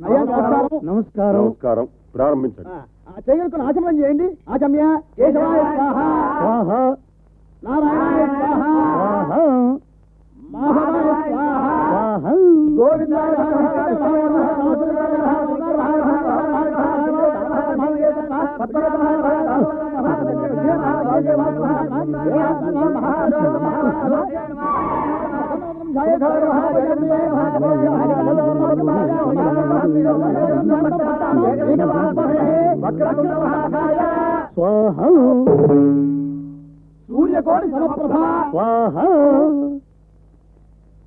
నమస్కారం. నమస్కారం. ప్రారంభించండి. చేయగలుగుతున్న ఆచమనం చేయండి. ఆచమ్య. కేశవాయ స్వాహ. నారాయణాయ స్వాహ. మాధవాయ స్వాహ. గోవిందాయ స్వాహ. సూర్యకోటి సమప్రభ స్వాహ.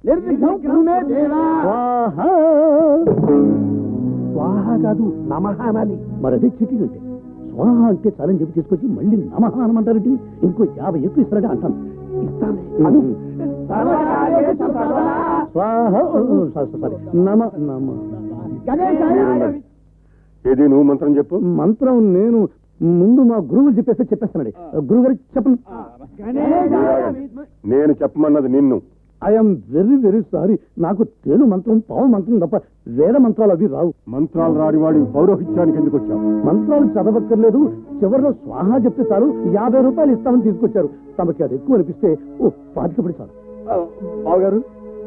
నిర్విఘ్నం కురుమే దేవా. స్వాహ. స్వాహ కాదు నమః అనాలి మరి అదే చిటి అంటే. స్వాహ అంటే చాలని చెప్పి తీసుకొచ్చి మళ్ళీ నమః అనమంటారంటే ఇంకో యాభై ఎక్కువ ఇస్తారంటే అంటాను. నమ నమ. ఏది నువ్వు మంత్రం చెప్పు? మంత్రం నేను ముందు మా గురువులు చెప్పేస్తే చెప్పేస్తానండి. గురువు గారు చెప్పండి. నేను చెప్పమన్నది నిన్ను. ఐఎమ్ వెరీ వెరీ సారీ నాకు తేలు మంత్రం పావు మంత్రం తప్ప వేద మంత్రాలు అవి రావు. మంత్రాలు రానివాడి పౌరోహిత్యానికి ఎందుకు వచ్చావు? మంత్రాలు చదవక్కర్లేదు. చివరిలో స్వాహా చెప్తే చాలు. యాభై రూపాయలు ఇస్తామని తీసుకొచ్చారు. తమకి అది ఎక్కువ అనిపిస్తే ఓ పాతికపడి చాలు. బావగారు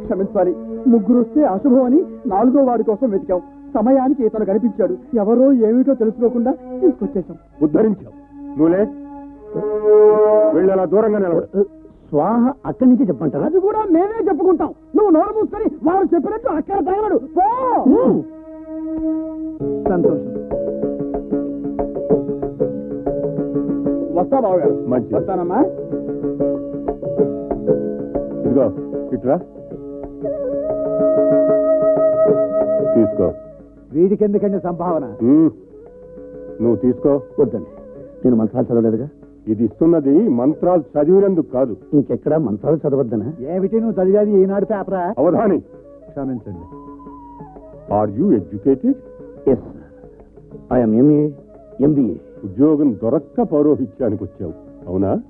క్షమించాలి. ముగ్గురు వస్తే అశుభం అని నాలుగో వాడి కోసం వెతికాం. సమయానికి ఇతను కనిపించాడు. ఎవరో ఏమిటో తెలుసుకోకుండా తీసుకొచ్చేసాం ఉద్ధరించావు. నువ్వులే దూరంగా నిలబడు. స్వాహ అక్కడి నుంచే చెప్పంటారా అది కూడా మేమే చెప్పుకుంటాం. నువ్వు నోరు మూసుకొని వారు చెప్పినట్టు అక్కడ తగలడు. పో! సంతోషం. వస్తా మంచిది. వస్తానమ్మా. ఇదిగో ఇట్రా. తీసుకో. వీడికి ఎందుకండి సంభావన? ఉమ్. నువ్వు తీసుకో. వద్దండి. నేను మంత్రాలు చదవలేదుగా. ఇది ఇస్తున్నది మంత్రాలు చదివినందుకు కాదు. ఇంకెక్కడా మంత్రాలు చదవద్దనా? ఏమిటి నువ్వు చదివేది ఈనాడు పేపరా? అవధాని. క్షమించండి. Are you educated yes I'm MA MBA ఉద్యోగం దొరక్క పౌరోహిత్యానికి వచ్చావు. అవునా?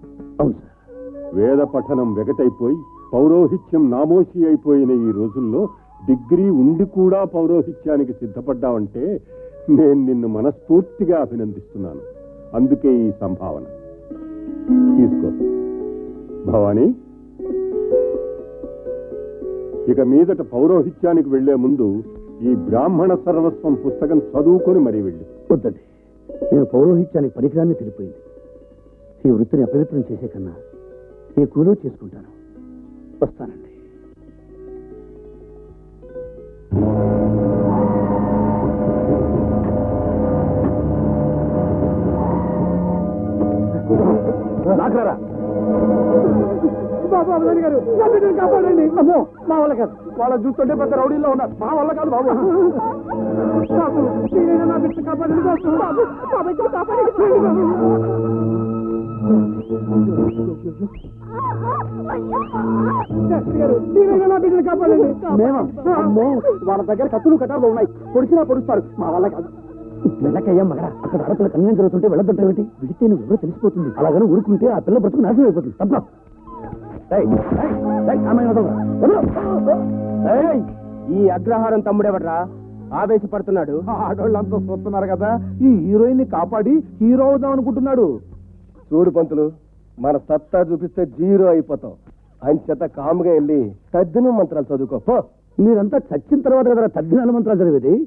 అవును సార్ వేద పఠనం వెగటైపోయి పౌరోహిత్యం నామోషి అయిపోయిన ఈ రోజుల్లో డిగ్రీ ఉండి కూడా పౌరోహిత్యానికి సిద్ధపడ్డావంటే నేను నిన్ను మనస్ఫూర్తిగా అభినందిస్తున్నాను. అందుకే ఈ సంభావన. తీసుకో. భవానీ. ఇక మీదట పౌరోహిత్యానికి వెళ్ళే ముందు ఈ బ్రాహ్మణ సర్వస్వం పుస్తకం చదువుకొని మరీ వెళ్ళి. వద్దండి. నేను పౌరోహిత్యానికి పనికిరాన్ని తెలిపోయింది. ఈ వృత్తిని అపవిత్రం చేసే కన్నా ఈ కూలో చేసుకుంటాను. వస్తానండి. లాక్రారా బాబు అవధాని గారు నా బిడ్డను కాపాడండి. అమ్మో మా వల్ల కాదు. వాళ్ళ చూస్తుంటే పెద్ద రౌడీలో ఉన్నారు. మా వల్ల కాదు బాబు. బాబు మీరైనా నా బిడ్డ కాపాడండి బాబు. బాబు కాపాడండి. బాబు. బిడ్డను కాపాడండి. మేమా? అమ్మో వాళ్ళ దగ్గర కత్తులు కట్టాలు ఉన్నాయి. పొడిచినా పొడుస్తారు. మా వల్ల కాదు. వెళ్ళకయ్యా మగరా. అక్కడ ఆడపిల్ల కన్యాయం జరుగుతుంటే వెళ్ళొద్దంటే విడితే నువ్వు ఎవరో తెలిసిపోతుంది. అలాగని ఊరుకుంటే ఆ పిల్ల బ్రతుకు నాశనం అయిపోతుంది. తప్ప. ఈ అగ్రహారం తమ్ముడెవడ్రా ఆవేశపడుతున్నాడు. ఆడోళ్ళంతా చూస్తున్నారు కదా ఈ హీరోయిన్ని కాపాడి హీరో అవుదాం అనుకుంటున్నాడు. చూడు పంతులు మన సత్తా చూపిస్తే జీరో అయిపోతాం. అంచేత కాముగా వెళ్ళి తద్దిన మంత్రాలు చదువుకో. మీరంతా చచ్చిన తర్వాత కదా తద్దినాల మంత్రాలు చదివేది?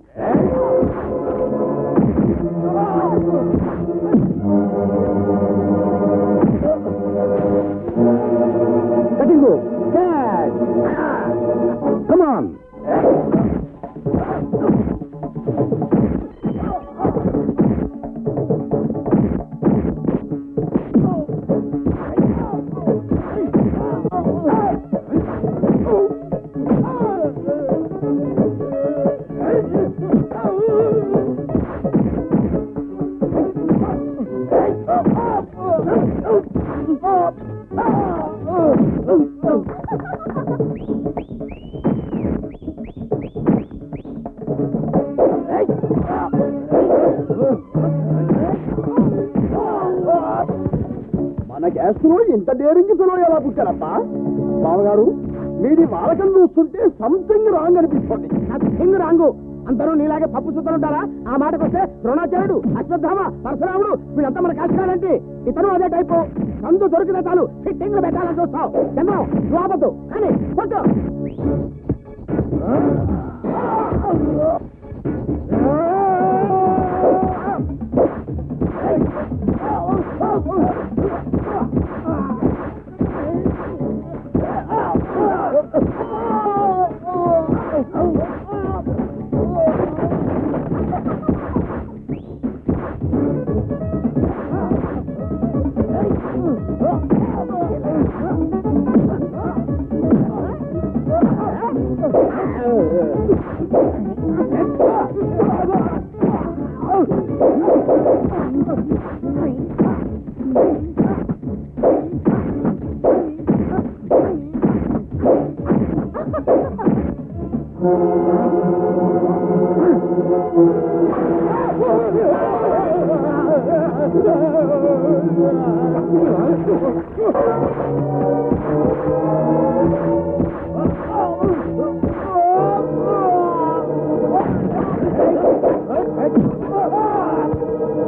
వయస్సులో ఇంత డేరింగ్ పిలో ఎలా పుట్టారబ్బా? బావగారు మీది వాలకం చూస్తుంటే సంథింగ్ రాంగ్ అనిపిస్తుంది సంథింగ్ రాంగు. అందరూ నీలాగే పప్పు సుద్దలుంటారా ఆ మాటకు వస్తే ద్రోణాచార్యుడు అశ్వత్థామ పరశురాముడు వీళ్ళంతా మన కాస్తాడంటే ఇతను అదే టైపు. సందు దొరికిన చాలు ఫిట్టింగ్లు పెట్టాలని చూస్తావు. చంద్రం నువ్వు ఆపద్దు. కానీ కొట్టు.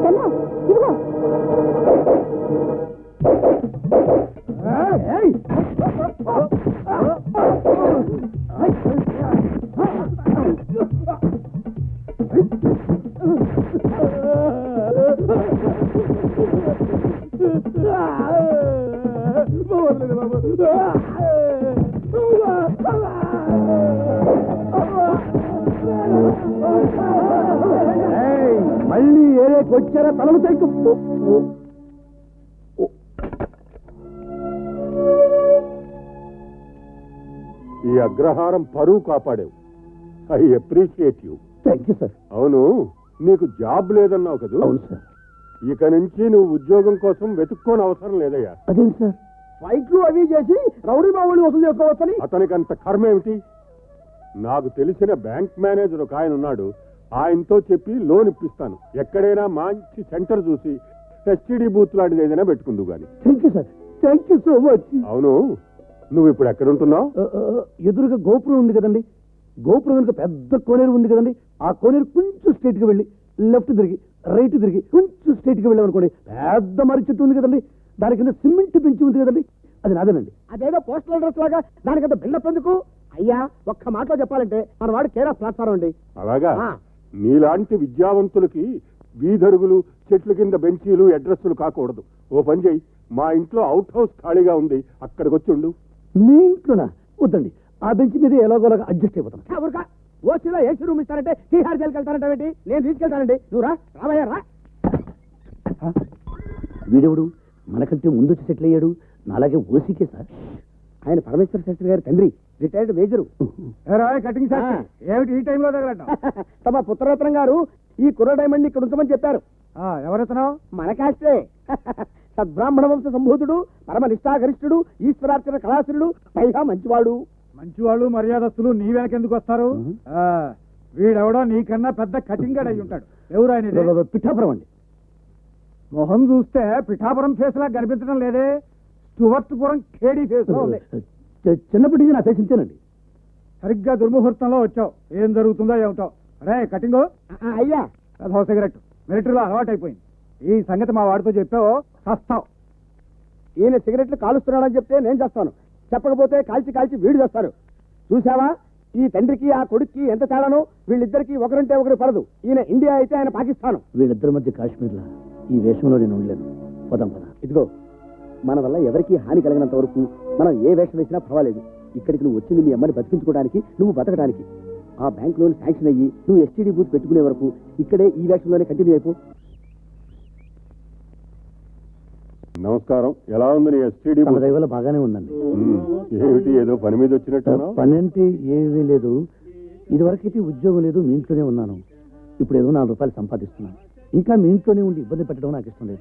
చంద్రం ఇదిగో వచ్చారా? తలలు తెక్కు ఈ అగ్రహారం పరువు కాపాడావు. I appreciate you. Thank you sir. అవును నీకు జాబ్ లేదన్నావు కదూ? అవును సార్. ఇక నుంచి నువ్వు ఉద్యోగం కోసం వెతుక్కోని అవసరం లేదయ్యా. అదేంటి సార్? ఫైట్లు అవి చేసి రౌడీ బాబుని వసూలు చేసుకోవచ్చని? అతనికి అంత కర్మ ఏమిటి? నాకు తెలిసిన బ్యాంక్ మేనేజర్ ఒక ఆయన ఉన్నాడు. ఆయనతో చెప్పి లోన్ ఇప్పిస్తాను. ఎక్కడైనా మంచి సెంటర్ చూసి ఎస్టీడీ బూత్ లాంటిది ఏదైనా పెట్టుకుందు గాని. Thank you sir thank you so much అవును. నువ్వు ఇప్పుడు ఎక్కడుంటున్నావు? ఎదురుగా గోపురం ఉంది కదండి. గోపురం వెనుక పెద్ద కోనేరు ఉంది కదండి. ఆ కోనేరు కొంచెం స్ట్రైట్గా వెళ్ళి లెఫ్ట్ తిరిగి రైట్ తిరిగి కొంచెం స్ట్రైట్గా వెళ్ళామనుకోండి పెద్ద మర్రి చెట్టు ఉంది కదండి. దాని కింద సిమెంట్ పెంచి ఉంది కదండి. అది నాదేనండి. అదేదో పోస్టల్ అడ్రస్ లాగా దానికంత బిల్డప్ ఎందుకు? అయ్యా ఒక్క మాటలో చెప్పాలంటే మన వాడు కేరా ప్లాట్ఫారం అండి. అలాగా? ఆ. నీలాంటి విద్యావంతులకి వీధరుగులు చెట్ల కింద బెంచీలు అడ్రస్లు కాకూడదు. ఓ పని చేయి. మా ఇంట్లో అవుట్ హౌస్ ఖాళీగా ఉంది. అక్కడికి వచ్చి ఉండు మీ ఇంట్లోనా? వద్దండి. ఆ బెంచ్ మీద ఎలాగోలాగా అడ్జస్ట్ అయిపోతాను. ఊరుకా. ఓసీలో ఏసీ రూమ్ ఇస్తారంటే తీహార్ జైలుకి వెళ్తారంటే నేను తీసుకెళ్తానండి. నువ్వు రా. రావయ్యా రా. వీడెవడు? మనకంటే ముందు వచ్చి సెటిల్ అయ్యాడు. నాలాగే ఓసీకే సార్. ఆయన పరమేశ్వర శాస్త్రి గారి తండ్రి రిటైర్డ్ మేజరు కటింగ్. ఏమిటి ఈ టైంలో తగలటం తమ పుత్రరత్నం గారు ఈ కుర్ర డైమండ్ ఇక్కడ ఉంచమని చెప్పారు ఎవరెత్తనావు మన కాస్టే సద్బ్రాహ్మణ వంశ సంభూతుడు పరమ నిష్ఠాగరిష్ఠుడు ఈశ్వరార్చన కళాసురుడు పైగా మంచివాడు మంచి వాళ్ళు మర్యాదస్తులు నీ వెనకెందుకు వస్తారు ఆ, వీడెవడో నీకన్నా పెద్ద కటింగ్ గడ్ అయి ఉంటాడు ఎవరు ఆయన? పిఠాపురం అండి మొహం చూస్తే పిఠాపురం ఫేస్ లా కనిపించడం లేదే స్టువర్ట్పురం ఖేడీ ఫేస్. లో ఉంది చి- చిన్నప్పటి నుంచి నా ఫేస్ ఇంతేనండి. సరిగ్గా దుర్ముహూర్తంలో వచ్చావు. ఏం జరుగుతుందో ఏమిటో. రే కటింగ్. అయ్యా. అదో సిగరెట్. మిలిటరీలో అలవాటైపోయింది. ఈ సంగతి మా వాడితో చెప్పావు. సస్తావు. ఈయన సిగరెట్లు కాలుస్తున్నాడని చెప్తే నేను చేస్తాను. చెప్పకపోతే కాల్చి కాల్చి వీడు చేస్తారు. చూసావా ఈ తండ్రికి ఆ కొడుక్కి ఎంత తేడానో వీళ్ళిద్దరికి ఒకరంటే ఒకరు పడదు. ఈయన ఇండియా అయితే ఆయన పాకిస్తాను. వీళ్ళిద్దరి మధ్య కాశ్మీర్లో. ఈ వేషంలో నేను ఉండలేను. పదం పద. ఇదిగో మన వల్ల ఎవరికి హాని కలిగినంత వరకు మనం ఏ వేషం వేసినా పర్వాలేదు. ఇక్కడికి నువ్వు వచ్చింది మీ అమ్మని బతికించుకోవడానికి నువ్వు బతకడానికి. ఆ బ్యాంక్ లోన్ శాంక్షన్ అయ్యి నువ్వు ఎస్టీడీ బూత్ పెట్టుకునే వరకు ఇక్కడే ఈ వేషంలోనే కంటిన్యూ అయిపో. నమస్కారం. ఎలా ఉంది నీ ఎస్టీడీ దైవలో బాగానే ఉందండి. ఏమిటి? ఏదో పని మీద వచ్చినట్టు పన్నెంటి ఏమీ లేదు. ఇదివరకైతే ఉద్యోగం లేదు మీ ఇంట్లోనే ఉన్నాను. ఇప్పుడు ఏదో నాలుగు రూపాయలు సంపాదిస్తున్నాను. ఇంకా మీ ఇంట్లోనే ఉండి ఇబ్బంది పెట్టడం నాకు ఇష్టం లేదు.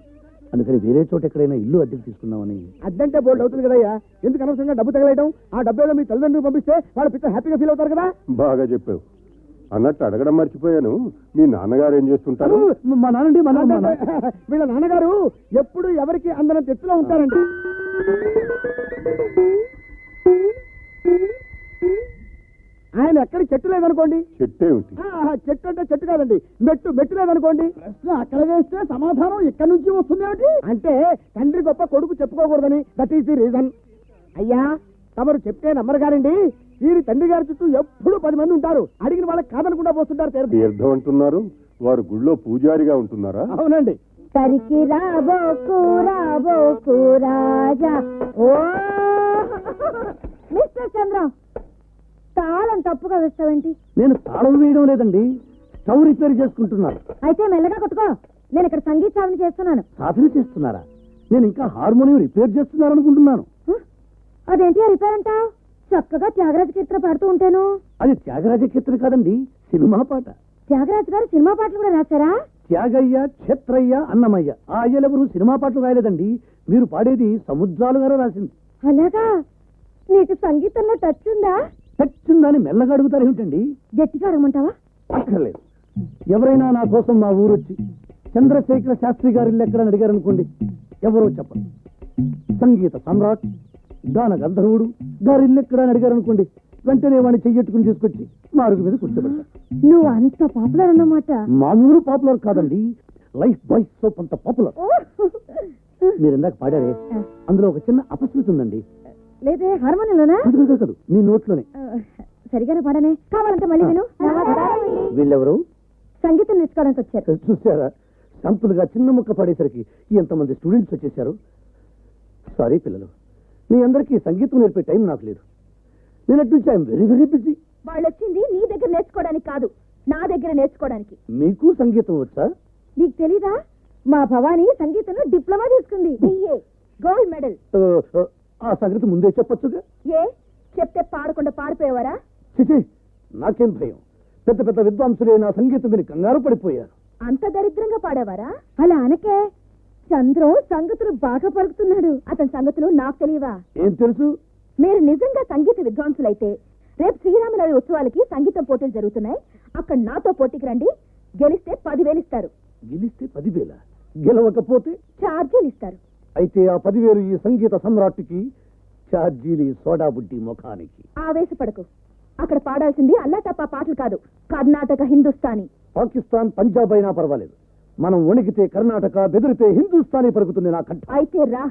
అందుకని వేరే చోట ఎక్కడైనా ఇల్లు అద్దెకు తీసుకుందామని. అద్దంటే బోల్డ్ అవుతుంది కదయ్యా. ఎందుకు అనవసరంగా డబ్బు తగలేయడం ఆ డబ్బు ఏదో మీ తల్లిదండ్రులు పంపిస్తే వాళ్ళు పిచ్చ హ్యాపీగా ఫీల్ అవుతారు కదా. బాగా చెప్పావు. అన్నట్టు అడగడం మర్చిపోయాను. మీ నాన్నగారు ఏం చేస్తుంటారు? మా నానండి మా నాన్న. వీళ్ళ నాన్నగారు ఎప్పుడు ఎవరికి అందరం ఎత్తులో ఉంటారండి. చెట్టు చెట్టేమిటి ఆ, చెట్టు అంటే చెట్టు కాదండి. మెట్టు మెట్టు లేదనుకోండి. ప్రశ్న అక్కడ వేస్తే సమాధానం ఇక్కడ నుంచి వస్తుంది ఏమిటి? అంటే తండ్రి గొప్ప కొడుకు చెప్పుకోకూడదని. దట్ ఈస్ ది రీజన్ అయ్యా తమరు చెప్తే నమ్మరు గారండి వీరి తండ్రి గారి చుట్టూ ఎప్పుడు పది మంది ఉంటారు. అడిగిన వాళ్ళకి కాదనకుండా పోతుంటారు తీర్థం తీర్థం అంటున్నారు. వారు గుళ్ళో పూజారిగా ఉంటున్నారా? అవునండి. తరికి రాబోకు రాబోకు రాజా ఓ! మిస్టర్ చంద్ర తాళం తప్పుగా వేస్తావేంటి నేను తాళం వేయడం లేదండి స్టవ్ రిపేర్ చేసుకుంటున్నాను. అయితే మెల్లగా కొట్టుకో. నేను ఇక్కడ సంగీత సాధన చేస్తున్నాను. సాధన చేస్తున్నారా? నేను ఇంకా హార్మోనియం రిపేర్ చేస్తున్నారు అనుకుంటున్నాను? అదేంటి రిపేర్ అంటావు చక్కగా త్యాగరాజ కీర్తన పాడుతూ ఉంటాను. అది త్యాగరాజ కీర్తన కాదండి సినిమా పాట. త్యాగరాజు గారు సినిమా పాటలు కూడా రాశారా? త్యాగయ్య క్షత్రయ్య అన్నమయ్య ఆ అయ్యలెవరు సినిమా పాటలు రాయలేదండి. మీరు పాడేది సముద్రాలు గారు రాసింది. అలాగా? నీకు సంగీతంలో టచ్ ఉందా? చచ్చిందని మెల్లగా అడుగుతారు ఏమిటండి? గట్టిగా అడగమంటావా? అక్కర్లేదు. ఎవరైనా నా కోసం మా ఊరొచ్చి చంద్రశేఖర శాస్త్రి గారి ఇల్లు ఎక్కడని అడిగారు అనుకోండి ఎవరో చెప్పండి సంగీత సమ్రాట్ గాన గంధర్వుడు గారి ఇల్లు ఎక్కడ అని అడిగారు అనుకోండి వెంటనే వాడిని చెయ్యట్టుకుని తీసుకొచ్చి మా అరుగు మీద కూర్చోబెడతారు. నువ్వు అంత పాపులర్ అన్నమాట. మామూలు పాపులర్ కాదండి లైఫ్ బాయ్ సోప్ అంత పాపులర్! మీరు ఇందాక పాడారే అందులో ఒక చిన్న అపశృతి ఉందండి. లేదే హార్మోనియంలోనా? కాదు, మీ నోట్లోనే. ఆ, సరిగానే పాడనే. కావాలంటే మళ్ళీ విను. వీళ్ళెవరు? సంగీతం నేర్చుకోవడానికి వచ్చారు. చూసారా సింపుల్గా చిన్న ముక్క పడేసరికి ఎంతమంది స్టూడెంట్స్ వచ్చేసారు సారీ పిల్లలు. మీ అందరికీ సంగీతం నేర్పే టైం నాకు లేదు. నేను అటు నుంచి ఐఎమ్ వెరీ వెరీ బిజీ. వాళ్ళు వచ్చింది నీ దగ్గర నేర్చుకోవడానికి కాదు. నా దగ్గర నేర్చుకోవడానికి. మీకు సంగీతం వచ్చా? నీకు తెలీదా? మా భవానీ సంగీతంలో డిప్లొమా తీసుకుంది. Gold medal. ఆ, సంగతి ముందే చెప్పొచ్చుగా. ఏ? చెప్తే పాడకుండా పాడిపోయేవారా? చిచి నాకేం భయం? పెద్ద పెద్ద విద్వాంసులే నా సంగీతం విని కంగారు పడిపోయారు. అంత దరిద్రంగా పాడేవారా? అలా అనకే. చంద్రు సంగతులు బాగా పలుకుతున్నాడు. అతని సంగతులు నాకు తెలియవా? ఏం తెలుసు? మీరు నిజంగా సంగీత విద్వాంసులైతే రేపు శ్రీరామనవమి ఉత్సవాలకి సంగీతం పోటీలు జరుగుతున్నాయి. అక్కడ నాతో పోటీకి రండి. గెలిస్తే పదివేలు ఇస్తారు. గెలిస్తే పదివేల? గెలవకపోతే? ఛార్జీలు ఇస్తారు. అయితే ఆ పదివేలు ఈ సంగీత సమ్రాట్కి ఛార్జీలు సోడా బుడ్డి ముఖానికి. ఆవేశపడకు. అక్కడ పాడాల్సింది అల్లాటప్పా పాటలు కాదు. కర్ణాటక హిందుస్థానీ పాకిస్తాన్ పంజాబ్ అయినా పర్వాలేదు. మనం వణికితే కర్ణాటక బెదిరితే హిందుస్థానీ పలుకుతుంది నా కంఠ. అయితే రా.